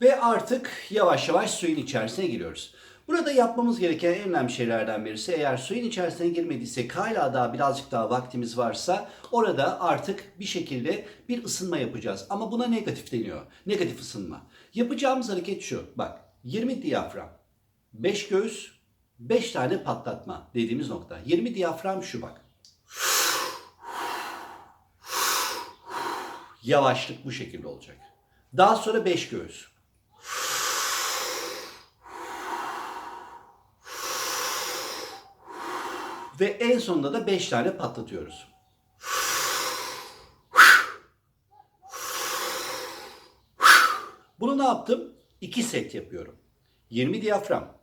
Ve artık yavaş yavaş suyun içerisine giriyoruz. Burada yapmamız gereken en önemli şeylerden birisi eğer suyun içerisine girmediysek hala daha birazcık daha vaktimiz varsa orada artık bir şekilde bir ısınma yapacağız. Ama buna negatif deniyor. Negatif ısınma. Yapacağımız hareket şu. Bak 20 diyafram, 5 göğüs, 5 tane patlatma dediğimiz nokta. 20 diyafram şu bak. Yavaşlık bu şekilde olacak. Daha sonra 5 göğüs. Ve en sonunda da 5 tane patlatıyoruz. Bunu ne yaptım? 2 set yapıyorum. 20 diyafram,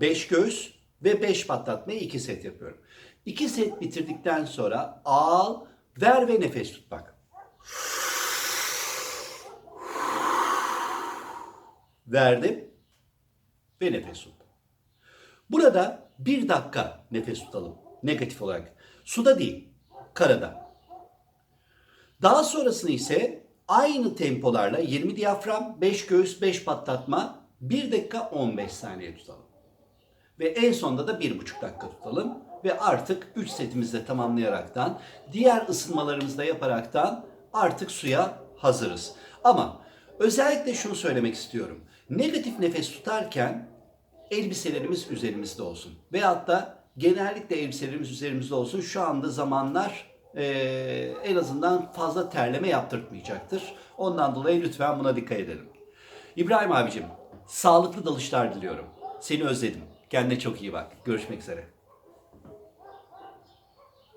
5 göğüs ve 5 patlatmayı 2 set yapıyorum. 2 set bitirdikten sonra al, ver ve nefes tut bak. Verdim ve nefes tut. Burada bir dakika nefes tutalım. Negatif olarak. Suda değil, karada. Daha sonrasını ise aynı tempolarla 20 diyafram, 5 göğüs, 5 patlatma, 1 dakika 15 saniye tutalım. Ve en sonunda da 1,5 dakika tutalım. Ve artık 3 setimizi de tamamlayaraktan, diğer ısınmalarımızı da yaparaktan artık suya hazırız. Ama özellikle şunu söylemek istiyorum. Negatif nefes tutarken elbiselerimiz üzerimizde olsun. Veyahut da genellikle elbiselerimiz üzerimizde olsun. Şu anda zamanlar eee, en azından fazla terleme yaptırtmayacaktır. Ondan dolayı lütfen buna dikkat edelim. İbrahim abicim, sağlıklı dalışlar diliyorum. Seni özledim. Kendine çok iyi bak. Görüşmek üzere.